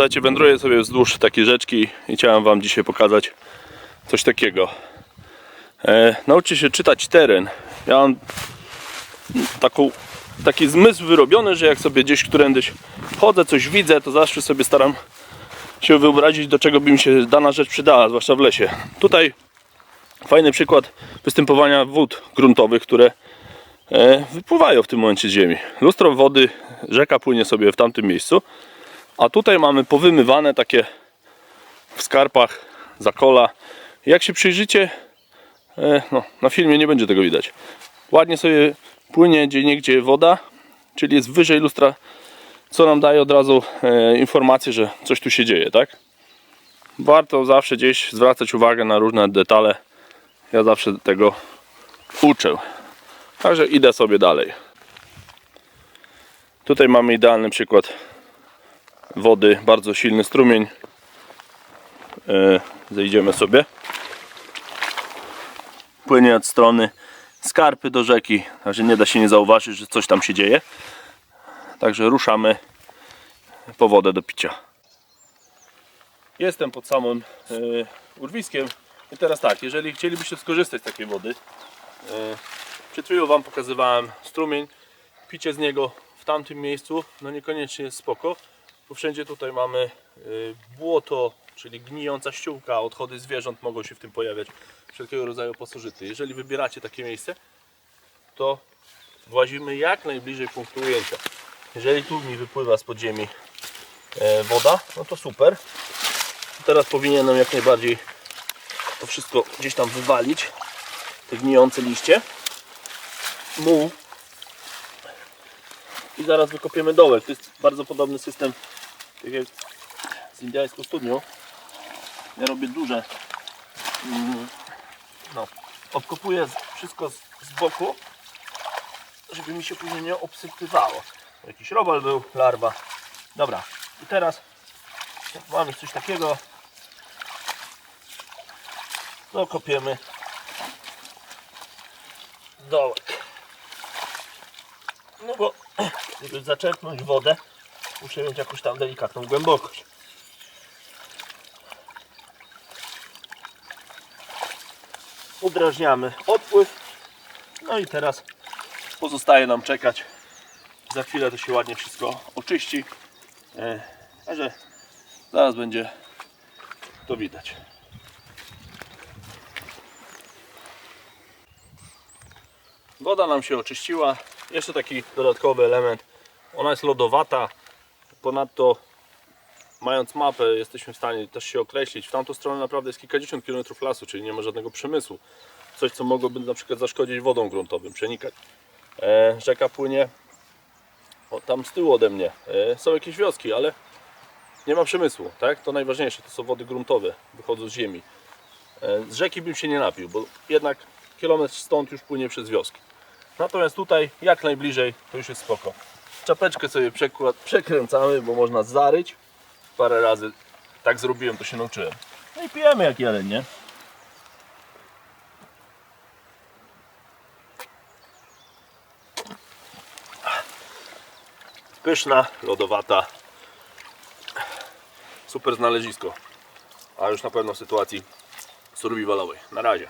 Słuchajcie, wędruję sobie wzdłuż takiej rzeczki i chciałem Wam dzisiaj pokazać coś takiego. E, się czytać teren. Ja mam taką, taki zmysł wyrobiony, że jak sobie gdzieś którędyś chodzę, coś widzę, to zawsze sobie staram się wyobrazić, do czego by mi się dana rzecz przydała, zwłaszcza w lesie. Tutaj fajny przykład występowania wód gruntowych, które e, wypływają w tym momencie z ziemi. Lustro wody, rzeka płynie sobie w tamtym miejscu, a tutaj mamy powymywane takie w skarpach zakola. Jak się przyjrzycie, e, no, na filmie nie będzie tego widać. Ładnie sobie płynie gdzie niegdzie woda, czyli jest wyżej lustra, co nam daje od razu e, informację, że coś tu się dzieje, tak? Warto zawsze gdzieś zwracać uwagę na różne detale. Ja zawsze tego uczę. Także idę sobie dalej. Tutaj mamy idealny przykład wody, bardzo silny strumień. E, zejdziemy sobie. Płynie od strony skarpy do rzeki, także nie da się nie zauważyć, że coś tam się dzieje. Także ruszamy po wodę do picia. Jestem pod samym e, urwiskiem. I teraz tak, jeżeli chcielibyście skorzystać z takiej wody, e, przed chwilą Wam pokazywałem strumień, picie z niego w tamtym miejscu, no niekoniecznie jest spoko, bo wszędzie tutaj mamy e, błoto, czyli gnijąca ściółka, odchody zwierząt mogą się w tym pojawiać, wszelkiego rodzaju pasożyty. Jeżeli wybieracie takie miejsce, to włazimy jak najbliżej punktu ujęcia. Jeżeli tu mi wypływa z podziemi e, woda, no to super. Teraz powinienem jak najbardziej to wszystko gdzieś tam wywalić, te gnijące liście, muł i zaraz wykopiemy dołek. To jest bardzo podobny system tak jak z indyjską studnią. Ja robię duże mm, no, obkopuję wszystko z, z boku żeby mi się później nie obsypywało. Jakiś robal był, larwa. Dobra, i teraz mamy coś takiego, to kopiemy dołek. No bo żeby zaczerpnąć wodę, muszę mieć jakąś tam delikatną głębokość. Udrażniamy odpływ. No i teraz pozostaje nam czekać. Za chwilę to się ładnie wszystko oczyści. E, Także zaraz będzie to widać. Woda nam się oczyściła. Jeszcze taki dodatkowy element. Ona jest lodowata. Ponadto mając mapę jesteśmy w stanie też się określić. W tamtą stronę naprawdę jest kilkadziesiąt kilometrów lasu, czyli nie ma żadnego przemysłu. Coś co mogłoby na przykład zaszkodzić wodom gruntowym, przenikać. E, rzeka płynie o, tam z tyłu ode mnie. E, są jakieś wioski, ale nie ma przemysłu, tak? To najważniejsze, to są wody gruntowe, wychodzą z ziemi. E, z rzeki bym się nie napił, bo jednak kilometr stąd już płynie przez wioski. Natomiast tutaj jak najbliżej to już jest spoko. Czapeczkę sobie przekręcamy, bo można zaryć. Parę razy tak zrobiłem, to się nauczyłem. No i pijemy jak jeleń, nie? Pyszna, lodowata. Super znalezisko. A już na pewno w sytuacji survivalowej. Na razie.